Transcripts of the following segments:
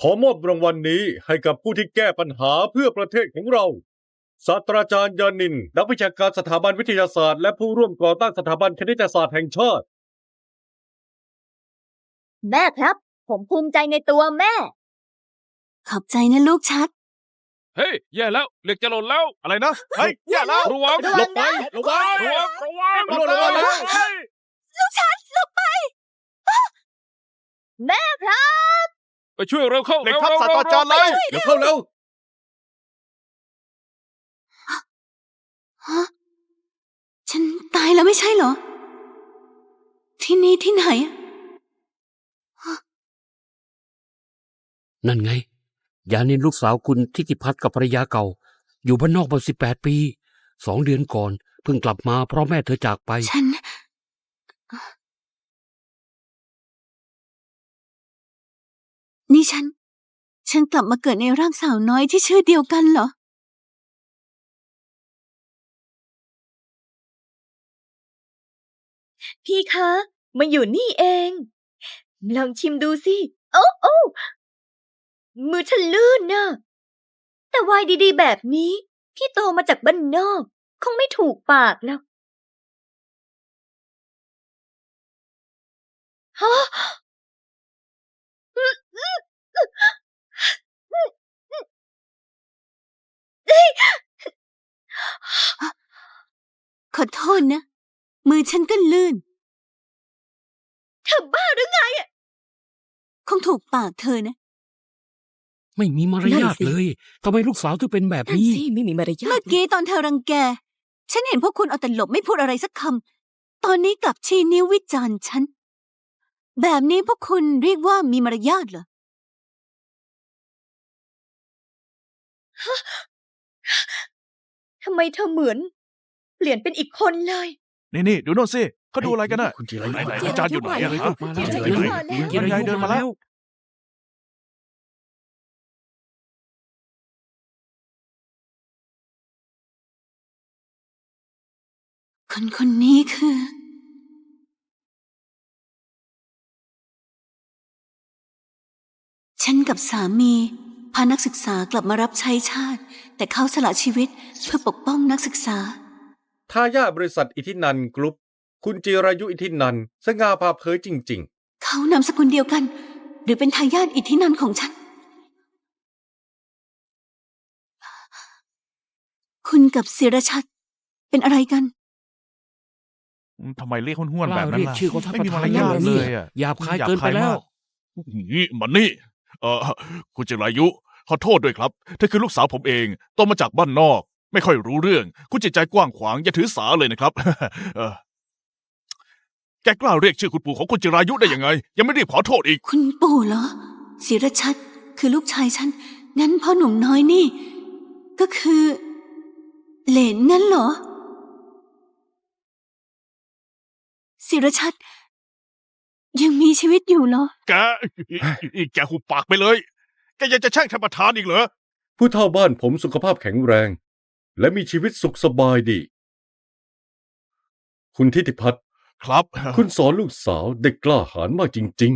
ขอมอบรางวัลนี้ให้กับผู้ที่แก้ปัญหาเพื่อประเทศของเราศาสตราจารย์ยานิน นักวิชาการสถาบันวิทยาศาสตร์ และผู้ร่วมก่อตั้งสถาบันคณิตศาสตร์แห่งชาติ แม่ครับ ผมภูมิใจในตัวแม่ ขอบใจนะลูกชัด เฮ้ย แย่แล้วเหล็กจะหล่นแล้ว อะไรนะ เฮ้ยอย่าแล้วระวังระวังนะ ระวังระวังระวังระวังระวังเฮ้ยแม่ครับ ไปช่วยเร็วเข้าเด็กร็วทัพร็วศาสตราจารย์เลยเดี๋ยวเข้าแล้วฮะฉันตายแล้วไม่ใช่เหรอ ที่นี่ที่ไหนอะนั่นไง ยานินลูกสาวคุณทิติพัฒน์กับภรรยาเก่า อยู่บ้านนอกมาสิบแปดปี สองเดือนก่อน เพิ่งกลับมาเพราะแม่เธอจากไป ฉัน นี่ฉัน ฉันกลับมาเกิดในร่างสาวน้อยที่ชื่อเดียวกันเหรอ พี่คะ มาอยู่นี่เอง ลองชิมดูสิ โอ้โอ้มือฉันลื่นนะแต่วายดีๆ แบบนี้ พี่โตมาจากบ้านนอก คงไม่ถูกปากแล้วฮะ ข อโทษนะ มือฉันก็ลื่น เธอบ้าหรือไงคงถูกปากเธอนะ ไม่มีมารยาทเลยทำไมลูกสาวถึงเป็นแบบนั่นนี้ สิไม่มีมารยาเมื่ทอกี้ตอนเธอรังแก ฉันเห็นพวกคุณเอาแต่หลบไม่พูดอะไรสักคำ ตอนนี้กลับชี้นิ้ววิจารณ์ฉัน แบบนี้พวกคุณเรียกว่ามีมารยาทเหรอ ทำไมเธอเหมือน เปลี่ยนเป็นอีกคนเลย นี่นี่ดูโน่นสิเขาดูอะไรกันน่ะคุณจิรายุไหนไหนมาอาจารย์อยู่ไหนอะจิรายุฮะมาแล้วจิจิรารายุยุมาแล้วจิรายุเดินมาแล้ว คนคนนี้คือฉันกับสามี พานักศึกษากลับมารับใช้ชาติ แต่เขาสละชีวิตเพื่อปกป้องนักศึกษา ทายาทบริษัทอิทธินันกรุ๊ป คุณจิรายุอิทธินันสง่าผ่าเผยจริงเขานามสกุลเดียวกัน หรือเป็นทายาทอิทธินันของฉัน คุณกับศิรชัดเป็นอะไรกัน ทำไมเรียกห้วนๆแบบนั้นเรียกล่ะชื่อของท่านไม่มีประมารธานยาทนั่นเลสิยอะหยาบคายเกินไปแล้ว นี่มันนี่ เออคุณจิรายุ ขอโทษด้วยครับเธอคือลูกสาวผมเองโตมาจากบ้านนอก ไม่ค่อยรู้เรื่อง คุณจิตใจกว้างขวางอย่าถือสาเลยนะครับเออแกกล้าเรียกชื่อคุณปู่ของคุณจิรายุได้ยังไง ยังไม่รีบขอโทษอีก คุณปู่เหรอศิรชัดคือลูกชายฉัน งั้นพ่อหนุ่มน้อยนี่ ก็คือ เหลนงั้นเหรอศิรชัดยังมีชีวิตอยู่เหรอ แกแกหุบปากไปเลย แกยังจะแช่งท่านประธานอีกเหรอๆผู้เฒ่าบ้านผมสุขภาพแข็งแรง และมีชีวิตสุขสบายดี คุณทิติพัฒน์ครับ คุณสอนลูกสาวเด็กกล้าหาญมากจริง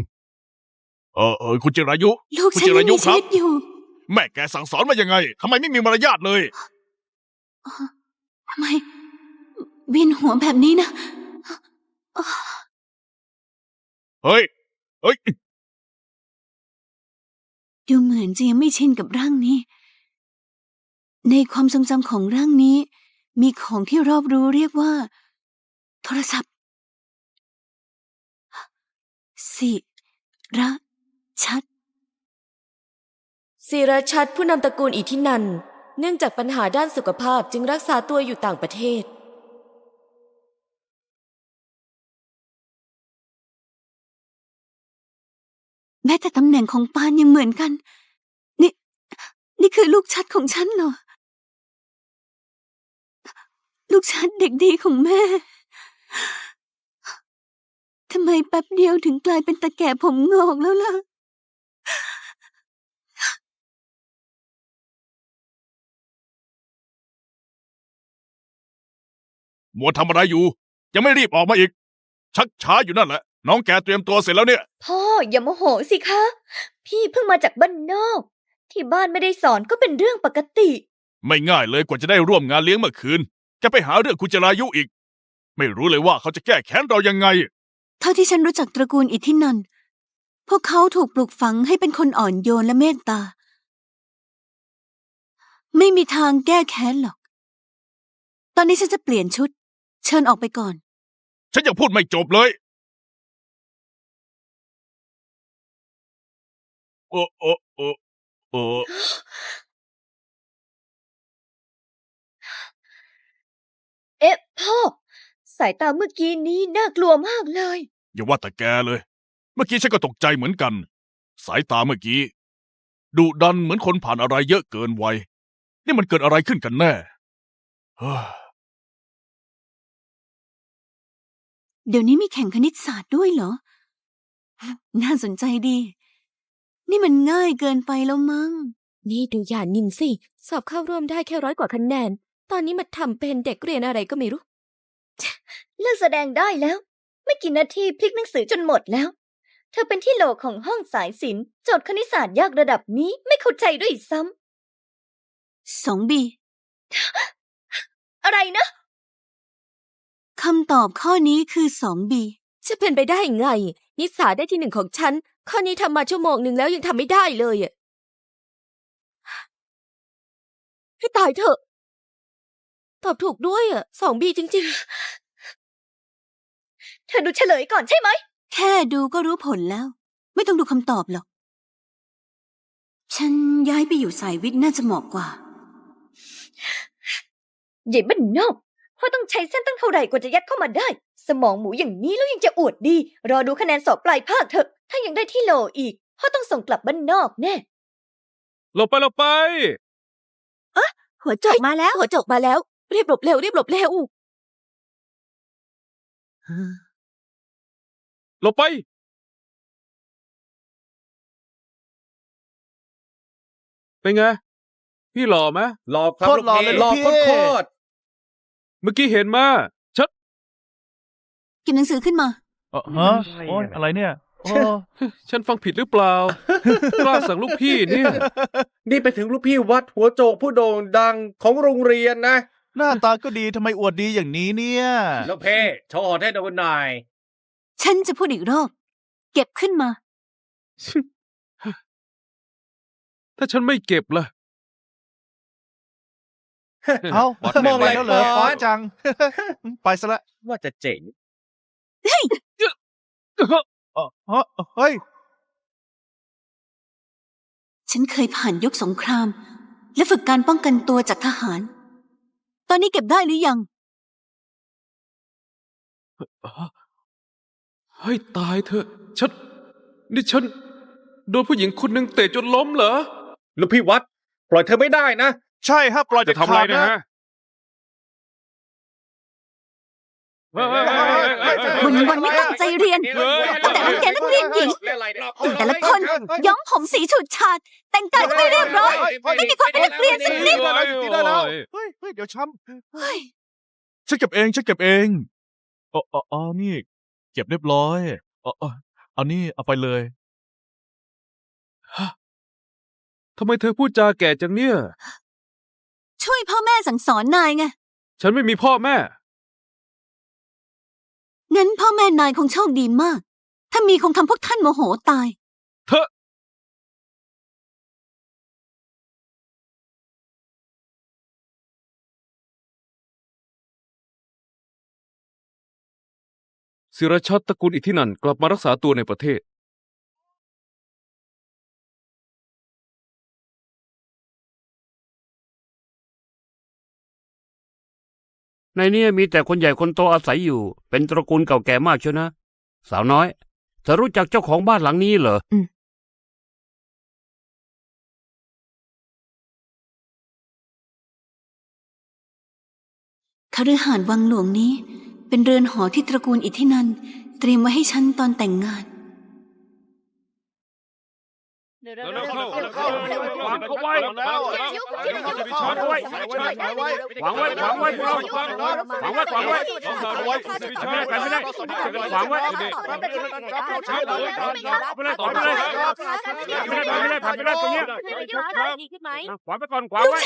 เออเออคุณจิรายุ ลูกคุณฉันจิยังรายุมีคชีรับ วิตอยู่ แม่แกสั่งสอนมายังไงทำไมไม่มีมารยาทเลย ทำไมเวียนหัวแบบนี้นะ เฮ้ย เฮ้ย ดูเหมือนจะยังไม่ชินกับร่างนี้ ในความทรงจำของร่างนี้ มีของที่รอบรู้เรียกว่า โทรศัพท์สิระชัดศิรชัดผู้นำตระกูลอิทธินันท์เนื่องจากปัญหาด้านสุขภาพจึงรักษาตัวอยู่ต่างประเทศ แม้แต่ตำแหน่งของปานยังเหมือนกัน นี่ นี่คือลูกชัดของฉันเหรอ ลูกชัดเด็กดีของแม่ ทำไมแป๊บเดียวถึงกลายเป็นตะแก่ผมงอกแล้วล่ะ มัวทำอะไรอยู่ ยังไม่รีบออกมาอีก ชักช้าอยู่นั่นแหละ น้องแกเตรียมตัวเสร็จแล้วเนี่ย พ่ออย่าโมโหสิคะ พี่เพิ่งมาจากบ้านนอก ที่บ้านไม่ได้สอนก็เป็นเรื่องปกติ ไม่ง่ายเลยกว่าจะได้ร่วมงานเลี้ยงเมื่อคืน แกไปหาเรื่องคุณจรายุอีก ไม่รู้เลยว่าเขาจะแก้แค้นเรายังไง เท่าที่ฉันรู้จักตระกูลอิทธินันท์พวกเขาถูกปลูกฝังให้เป็นคนอ่อนโยนและเมตตา ไม่มีทางแก้แค้นหรอก ตอนนี้ฉันจะเปลี่ยนชุด เชิญออกไปก่อน ฉันยังพูดไม่จบเลย โอ้โอ้โอ้โอ้ เอ๊ะ พ่อ สายตาเมื่อกี้นี้น่ากลัวมากเลย อย่าว่าแต่แกเลย เมื่อกี้ฉันก็ตกใจเหมือนกัน สายตาเมื่อกี้ดุดันเหมือนคนผ่านอะไรเยอะเกินวัยนี่มันเกิดอะไรขึ้นกันแน่เฮ้ยเดี๋ยวนี้มีแข่งคณิตศาสตร์ด้วยเหรอ น่าสนใจดี นี่มันง่ายเกินไปแล้วมั้ง นี่ดูหยานินสิ สอบเข้าร่วมได้แค่ร้อยกว่าคะแนน ตอนนี้มาทำเป็นเด็กเรียนอะไรก็ไม่รู้ เลิกแสดงได้แล้ว ไม่กี่นาทีพลิกหนังสือจนหมดแล้ว เธอเป็นที่โหลของห้องสายศิลป์โจทย์คณิตศาสตร์ยากระดับนี้ไม่เข้าใจด้วยซ้สองบีำอะไรนะคำตอบข้อนี้คือสองบีจะเป็นไปได้ไง นิสาได้ที่หนึ่งของฉัน ข้อนี้ทำมาชั่วโมงหนึ่งแล้วยังทำไม่ได้เลยอะให้ตายเถอะ ตอบถูกด้วยอะสองบีจริงเธอดูเฉลยก่อนใช่ไหม แค่ดูก็รู้ผลแล้ว ไม่ต้องดูคำตอบหรอก ฉันย้ายไปอยู่สายวิทย์น่าจะเหมาะกว่า ใหญ่บ้านนอกพ่อต้องใช้เส้นตั้งเท่าไหร่กว่าจะยัดเข้ามาได้ สมองหมูอย่างนี้แล้วยังจะอวดดี รอดูคะแนนสอบปลายภาคเถอะ ถ้ายังได้ที่โหลอีกพ่อต้องส่งกลับบ้านนอกแน่ หลบไปหลบไป หัวจบมาแล้วๆหัวจบมาแล้ว รีบหลบเร็วรีบหลบเร็วหลบไป เป็นไง พี่หล่อไหมหลอกครับโคตรหล่อเลยหลอกพี่โคตรเมื่อกี้เห็นมาชัดเก็บหนังสือขึ้นมา เออฮะโอ้ยอะไรเนี่ยโอ้ฉันฟังผิดหรือเปล่ากล้าสั่งลูกพี่เนี่ย นี่ไปถึงลูกพี่วัดหัวโจกผู้โด่งดังของโรงเรียนนะ หน้าตาก็ดีทำไมอวดดีอย่างนี้เนี่ย แล้วเพ่โชว์ให้ดูหน่อยฉันจะพูดอีกรอบ เก็บขึ้นมา ถ้าฉันไม่เก็บล่ะ เอ้าวัดมองอะไรแล้วเหรอไม่ไหวป๊อดจัง ไปซะละว่าจะเจ๋ง เออเออเฮ้ย ฉันเคยผ่านยุคสงคราม และฝึกการป้องกันตัวจากทหาร ตอนนี้เก็บได้หรือยัง ให้ตายเถอะฉันนี่ฉัน โดนผู้หญิงคนหนึ่งเตะจนล้มเหรอ ลูกพี่วัด ปล่อยเธอไม่ได้นะ ใช่ฮะปล่อยจะเด็ดทำอะไรขาด นะนะฮะ วันวันไม่ตั้งใจเรียน แต่รังแกนักเรียนหญิง แต่ละคนย้อมผมสีฉูดฉาดแต่งกายก็ไม่เรียบร้อย ไม่มีความเป็นนักเรียนสักนิดได้แล้วได้แล้วเฮ้ยเฮ้ยเดี๋ยวช้ำเฮ้ยฉันเก็บเองฉันเก็บเองอ๋ออ๋ออ๋อนี่ เก็บเรียบร้อยอ๋ออ๋อเอานี่เอาไปเลยทำไมเธอพูดจาแก่จังเนี่ย ช่วยพ่อแม่สั่งสอนนายไง ฉันไม่มีพ่อแม่ งั้นพ่อแม่นายคงโชคดีมาก ถ้ามีคงทำพวกท่านโมโหตาย เธอ ศิรชัดตระกูลอิทธินันท์กลับมารักษาตัวในประเทศ ในเนี้มีแต่คนใหญ่คนโตอาศัยอยู่ เป็นตระกูลเก่าแก่มากเชียวนะ สาวน้อย เธอรู้จักเจ้าของบ้านหลังนี้เหรอคฤหาสน์วังหลวงนี้ เป็นเรือนหอที่ตระกูลอิทธินันท์เตรียมไว้ให้ฉันตอนแต่งงาน เดี๋ยวๆๆเร็วๆเข้าดี๋ยวๆๆเร็วๆๆวางเขาไว้เร็วๆๆแล้วเร็วๆๆเดี๋ยวๆเร็วๆๆเดี๋ยวๆวางไว้วางไว้วางไว้วางไว้พวกเราวางไว้วางไว้วางไว้เอาไว้ไปไม่ได้วางไว้ต่อไปไม่ได้ใช่เลยไปเลยต่อไปเลยไม่ได้ไม่ได้ผ่านไปได้ตรงนี้ดีขึ้นไหมขวางไปก่อนขวางไว้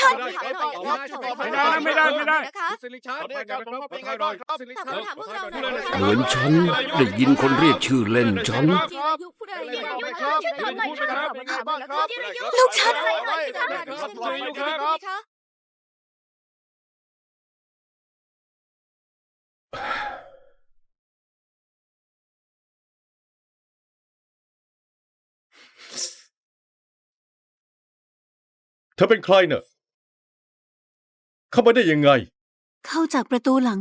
ไม่ได้ไม่ได้ไม่ได้นะคะสิริชัดตอนนี้อาการของเราเป็นไงบ้างครับตอบคำถามพวกเราหน่อยเหมือนฉันได้ยินคนเรียกชื่อเล่นฉันจีรายุพูดอะไรเนี่ยลูกฉันคะเธอเป็นใครเนอะเข้ามาได้ยังไง เข้าจากประตูหลัง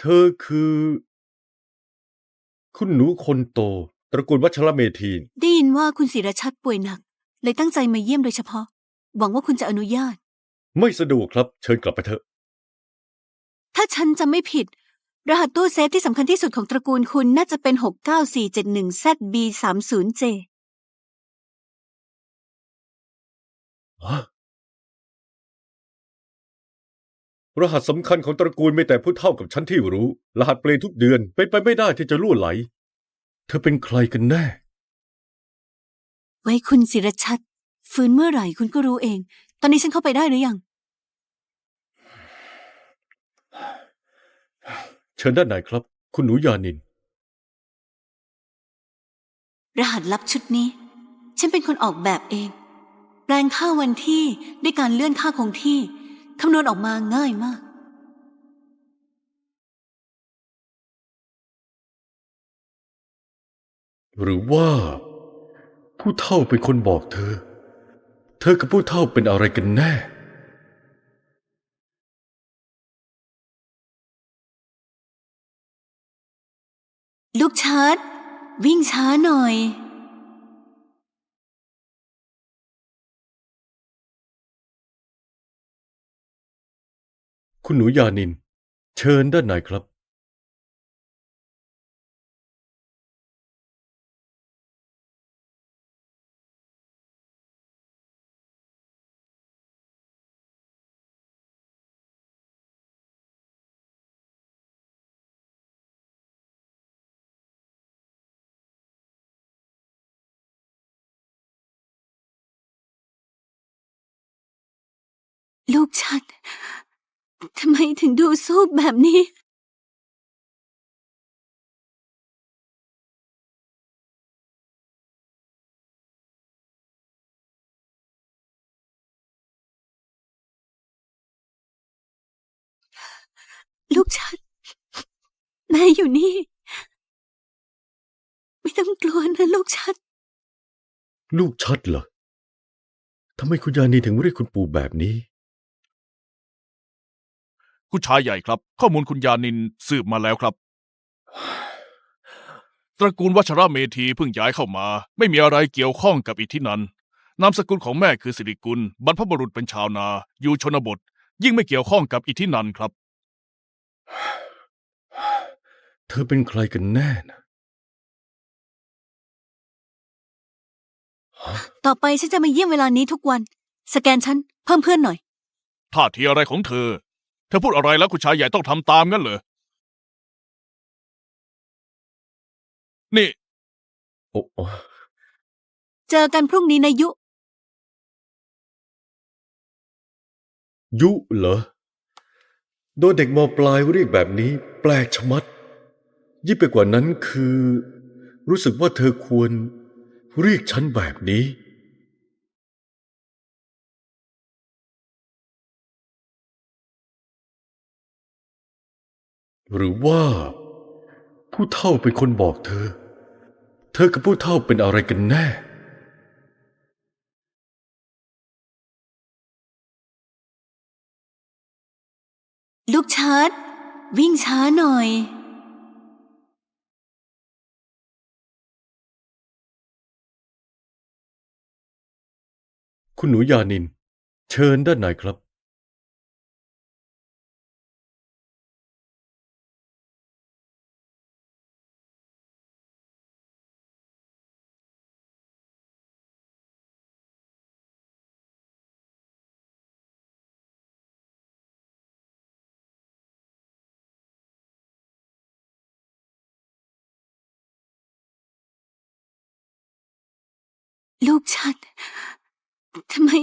เธอคือ คุณหนูคนโต ตระกูลวัชรเมธีนได้ยินว่าคุณศิรชัดป่วยหนัก เลยตั้งใจมาเยี่ยมโดยเฉพาะ หวังว่าคุณจะอนุญาต ไม่สะดวกครับ เชิญกลับไปเถอะ ถ้าฉันจำไม่ผิด รหัสตู้เซฟที่สำคัญที่สุดของตระกูลคุณน่าจะเป็น 69471ZB30J รหัสสำคัญของตระกูลไม่แต่ผู้เท่ากับฉันที่รู้ รหัสเปลี่ยนทุกเดือน เป็นไปไม่ได้ที่จะล่วไหลเธอเป็นใครกันแน่ ไว้คุณศิรชัดฟื้นเมื่อไหร่คุณก็รู้เอง ตอนนี้ฉันเข้าไปได้หรือยัง เชิญด้านในครับ คุณหนูยานิน รหัสลับชุดนี้ ฉันเป็นคนออกแบบเอง แปลงค่าวันที่ด้วยการเลื่อนค่าคงที่ คำนวณออกมาง่ายมาก หรือว่า ผู้เท่าเป็นคนบอกเธอ เธอกับผู้เท่าเป็นอะไรกันแน่ ลูกชาร์ดวิ่งช้าหน่อย คุณหนูยานิน เชิญด้านในครับ ลูกฉันทำไมถึงดูซูบแบบนี้ ลูกฉันแม่อยู่นี่ ไม่ต้องกลัวนะลูกฉัน ลูกชัดเหรอทำไมคุณยานีถึงเรียกคุณปู่แบบนี้ คุณชายใหญ่ครับ ข้อมูลคุณยานินสืบมาแล้วครับ ตระกูลวัชระเมธีเพิ่งย้ายเข้ามา ไม่มีอะไรเกี่ยวข้องกับอิทธินันนามสกุลของแม่คือสิริกุล บรรพบุรุษเป็นชาวนา อยู่ชนบท ยิ่งไม่เกี่ยวข้องกับอิทธินันครับ เธอเป็นใครกันแน่นะต่อไปฉันจะมาเยี่ยมเวลานี้ทุกวัน สแกนฉันเพิ่มเพื่อนหน่อย ท่าทีอะไรของเธอเธอพูดอะไรแล้วคุณชายใหญ่ต้องทำตามงั้นเหรอ นี่ โอ้โอ้เจอกันพรุ่งนี้นะยุ ยุเหรอ โดนเด็กมปลายเรียกแบบนี้ แปลกชะมัด ยิ่งไปกว่านั้นคือ รู้สึกว่าเธอควรเรียกฉันแบบนี้ หรือว่า ผู้เฒ่าเป็นคนบอกเธอ เธอกับผู้เฒ่าเป็นอะไรกันแน่ ลูกชาร์ดวิ่งช้าหน่อย คุณหนูยานิน เชิญด้านในครับ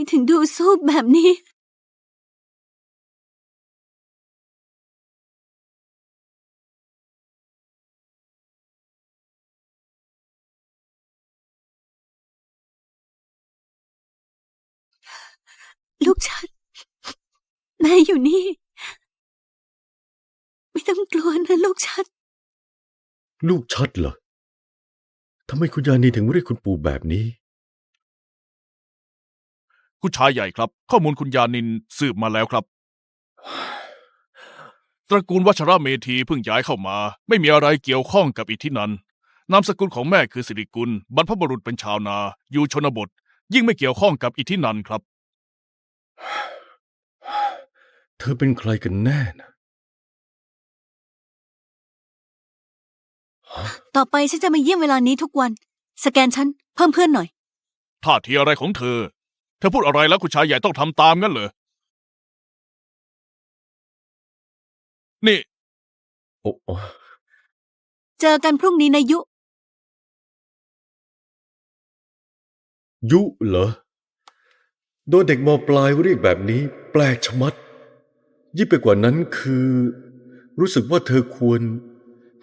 ถึงดูซูบแบบนี้ ลูกฉัน แม่อยู่นี่ ไม่ต้องกลัวนะลูกฉัน ลูกชัดเหรอทำไมคุณยานีถึงเรียกคุณปู่แบบนี้ คุณชายใหญ่ครับ ข้อมูลคุณยานินสืบมาแล้วครับ ตระกูลวัชระเมธีเพิ่งย้ายเข้ามา ไม่มีอะไรเกี่ยวข้องกับอิทธินันนามสกุลของแม่คือสิริกุล บรรพบุรุษเป็นชาวนา อยู่ชนบท ยิ่งไม่เกี่ยวข้องกับอิทธินันครับ เธอเป็นใครกันแน่นะต่อไปฉันจะมาเยี่ยมเวลานี้ทุกวัน สแกนฉัน เพิ่มเพื่อนหน่อย ท่าทีอะไรของเธอ เธอพูดอะไรแล้วคุณชายใหญ่ต้องทำตามงั้นเหรอ นี่ โอ้โอ้เจอกันพรุ่งนี้นะยุ ยุเหรอ โดนเด็กมปลายเรียกแบบนี้แปลกชะมัด ยิ่งไปกว่านั้นคือ รู้สึกว่าเธอควร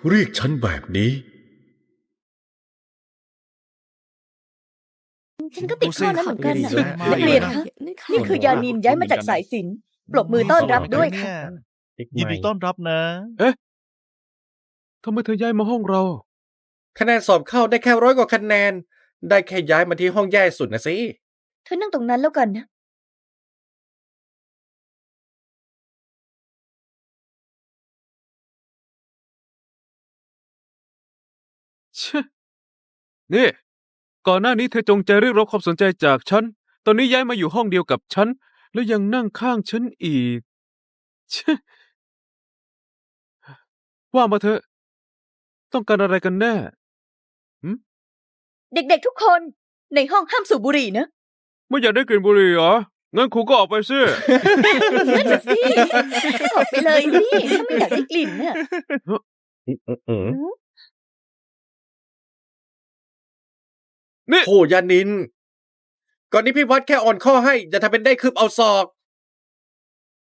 เรียกฉันแบบนี้ ฉันก็ติดข้อนั้นเหมือนกันนะดูสินักเรียนคะนี่คือยานินย้ายมาจากสายสินปรบมือต้อนรับด้วยค่ะยินดีต้อนรับนะทำไมเธอย้ายมาห้องเรา คะแนนสอบเข้าได้แค่ร้อยกว่าคะแนน ได้แค่ย้ายมาที่ห้องแย่สุดนะสิ เธอนั่งตรงนั้นแล้วกันนะเชะนี่ ก่อนหน้านี้เธอจงใจเรียกร้องความสนใจจากฉัน ตอนนี้ย้ายมาอยู่ห้องเดียวกับฉัน แล้วยังนั่งข้างฉันอีกเชะว่ามาเถอะ ต้องการอะไรกันแน่ เด็กๆทุกคนในห้องห้ามสูบบุหรี่นะ ไม่อยากได้กลิ่นบุหรี่เหรอ งั้นครูก็ออกไปสิ นั่นน่ะสิ ออกไปเลยสิถ้าไม่อยากได้กลิ่นน่ะ นี่โหยานิน ก่อนนี้พี่วัดแค่อ่อนข้อให้อย่าทำเป็นได้คืบเอาศอก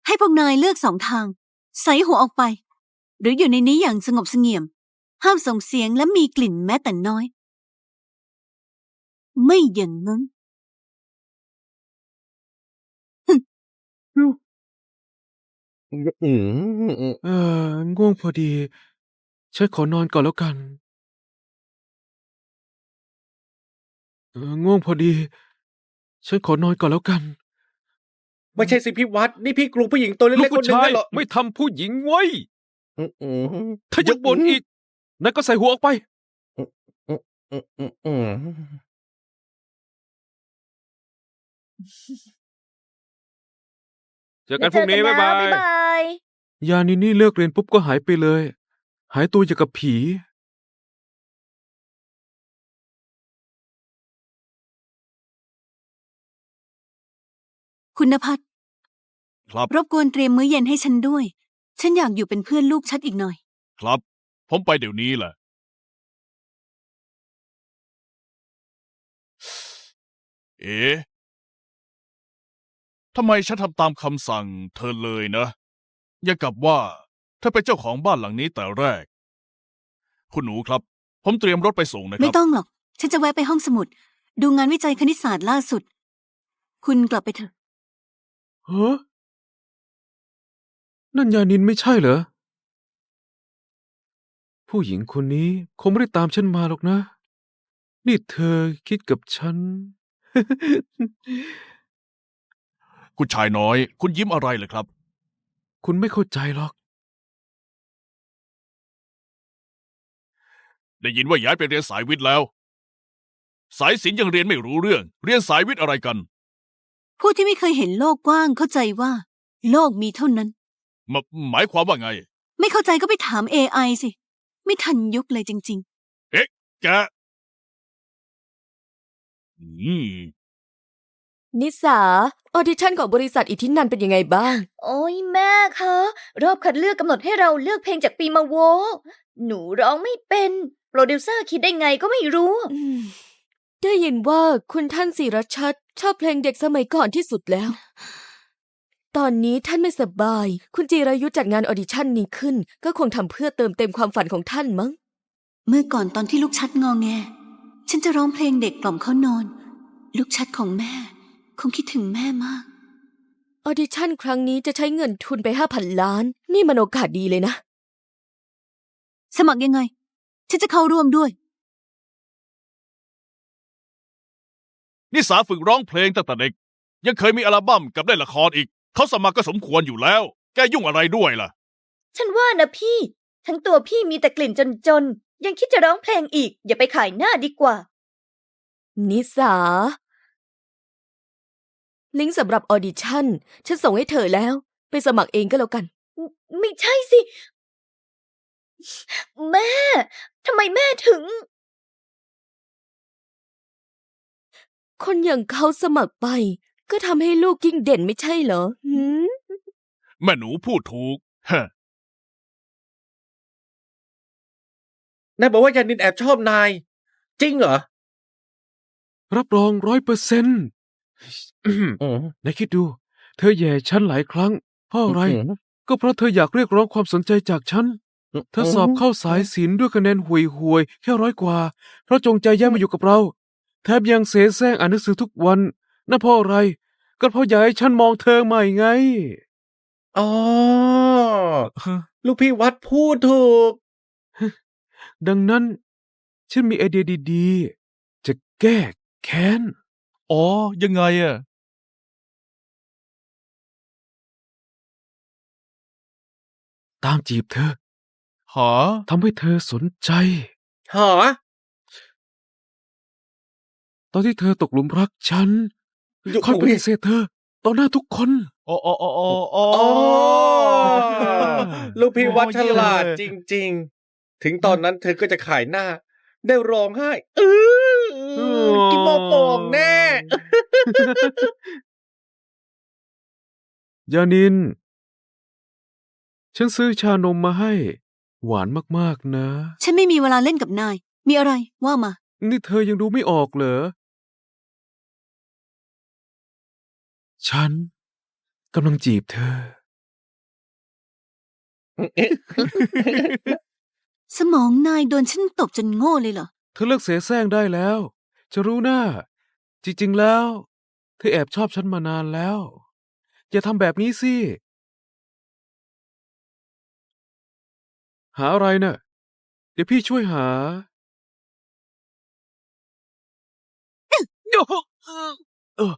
ให้พวกนายเลือกสองทาง ใส่หัวออกไป หรืออยู่ในนี้อย่างสงบเสงี่ยม ห้ามส่งเสียงและมีกลิ่นแม้แต่น้อย ไม่อย่างนั้นอืมเออง่วงพอดี ฉันขอนอนก่อนแล้วกัน ง่วงพอดี ฉันขอนอนก่อนแล้วกัน ไม่ใช่สิพี่วัด นี่พี่กลัวผู้หญิงตัวลูเล็กกๆคผู้นหนึงชายนั่นเหรอไม่ทำผู้หญิงไว้ยอืมอืมถ้ายังบ่นอีกนั่นก็ใส่หัวออกไป อืมอืมอืมเจอกันพรุ่งนี้เจอบ๊ายบาะยบ๊ายบาย ยานินี่เลิกเรียนปุ๊บก็หายไปเลย หายตัวอย่างกับผี คุณพัฒน์ครับ รบกวนเตรียมมื้อเย็นให้ฉันด้วย ฉันอยากอยู่เป็นเพื่อนลูกชัดอีกหน่อย ครับ ผมไปเดี๋ยวนี้แหละ เอ๊ะทำไมฉันทำตามคำสั่งเธอเลยนะ อย่างกับว่าเธอเป็นเจ้าของบ้านหลังนี้แต่แรก คุณหนูครับ ผมเตรียมรถไปส่งนะคไม่รับ ต้องหรอก ฉันจะแวะไปห้องสมุด ดูงานวิจัยคณิตศาสตร์ล่าสุด คุณกลับไปเถอะ ฮะนั่นยานินไม่ใช่เหรอ ผู้หญิงคนนี้คงไม่ได้ตามฉันมาหรอกนะ นี่เธอคิดกับฉัน คุณชายน้อย คุณยิ้มอะไรเลยครับ คุณไม่เข้าใจหรอก ได้ยินว่าย้ายไปเรียนสายวิทย์แล้ว สายศิลป์ยังเรียนไม่รู้เรื่อง เรียนสายวิทย์อะไรกัน ผู้ที่ไม่เคยเห็นโลกกว้างเข้าใจว่า โลกมีเท่านั้น หมหมายความว่าไง ไม่เข้าใจก็ไปถาม AI สิ ไม่ทันยุคเลยจริงแกอืมนิสาออดิชั่นของบริษัทอิทธินันเป็นยังไงบ้าง โอ้ยแม่คะ รอบคัดเลือกกำหนดให้เราเลือกเพลงจากปีมาโว หนูร้องไม่เป็น โปรดิวเซอร์คิดได้ไงก็ไม่รู้ อืม ได้ยินว่าคุณท่านศิรชัดชอบเพลงเด็กสมัยก่อนที่สุดแล้ว ตอนนี้ท่านไม่สบาย คุณจิรายุจัดงานออดิชั่นนี้ขึ้น ก็คงทำเพื่อเติมเต็มความฝันของท่านมั้ง เมื่อก่อนตอนที่ลูกชัดงอแง ฉันจะร้องเพลงเด็กกล่อมเขานอน ลูกชัดของแม่ คงคิดถึงแม่มาก ออดิชั่นครั้งนี้จะใช้เงินทุนไปห้าพันล้าน นี่มันโอกาสดีเลยนะ สมัครยังไง ฉันจะเข้าร่วมด้วย นิสาฝึกร้องเพลงตั้งแต่เด็ก ยังเคยมีอัลบั้มกับเล่นละครอีก เขาสมัครก็สมควรอยู่แล้ว แกยุ่งอะไรด้วยล่ะ ฉันว่านะพี่ ทั้งตัวพี่มีแต่กลิ่นจนๆ ยังคิดจะร้องเพลงอีก อย่าไปขายหน้าดีกว่า นิสา ลิงก์สำหรับออดิชั่น ฉันส่งให้เธอแล้ว ไปสมัครเองก็แล้วกัน ไม่ใช่สิ แม่ทำไมแม่ถึง คนอย่างเขาสมัครไป ก็ทำให้ลูกยิ่งเด่นไม่ใช่เหรอหืมแม่หนูพูดถูกฮะนายบอกว่ายานินแอบชอบนาย จริงเหรอ รับรองร้อยเปอร์เซ็นต์อืมนายคิดดู เธอแย่ฉันหลายครั้ง เพราะอะไร ก็เพราะเธออยากเรียกร้องความสนใจจากฉัน เธอสอบเข้าสายศิลป์ด้วยคะแนนห่วยห่วยๆแค่ร้อยกว่า เพราะจงใจแย่งมาอยู่กับเรา แถมยังเสแสร้งอ่านหนังสือทุกวันนั่นเพราะอะไร ก็เพราะอยากให้ฉันมองเธอใหม่ไง อ๋อ ลูกพี่วัดพูดถูก ดังนั้น ฉันมีไอเดียดีๆ จะแก้แค้น อ๋อ ยังไงอะตามจีบเธอ หา ทำให้เธอสนใจหอ ตอนที่เธอตกหลุมรักฉันอยู่คอยปฏิเสธเธอต่อหน้าทุกคนอ๋ออ๋ออ๋ออ๋ออ๋ออ๋อลูกพี่วัดฉลาดโอ้จเยี่ยมเลยริง ๆ ถึงตอนนั้นเธอก็จะขายหน้า ได้ร้องไห้เออกินโมโป่งแน่ยานิน ฉันซื้อชานมมาให้ หวานมากๆนะ ฉันไม่มีเวลาเล่นกับนาย มีอะไรว่ามา นี่เธอยังดูไม่ออกเหรอ ฉันกำลังจีบเธอ สมองนายโดนฉันตบจนโง่เลยเหรอ เธอเลิกเสแสร้งได้แล้ว จะรู้หน้า จริงๆแล้ว เธอแอบชอบฉันมานานแล้ว อย่าทำแบบนี้สิ หาอะไรเนะ่ะเดี๋ยวพี่ช่วยหา เออ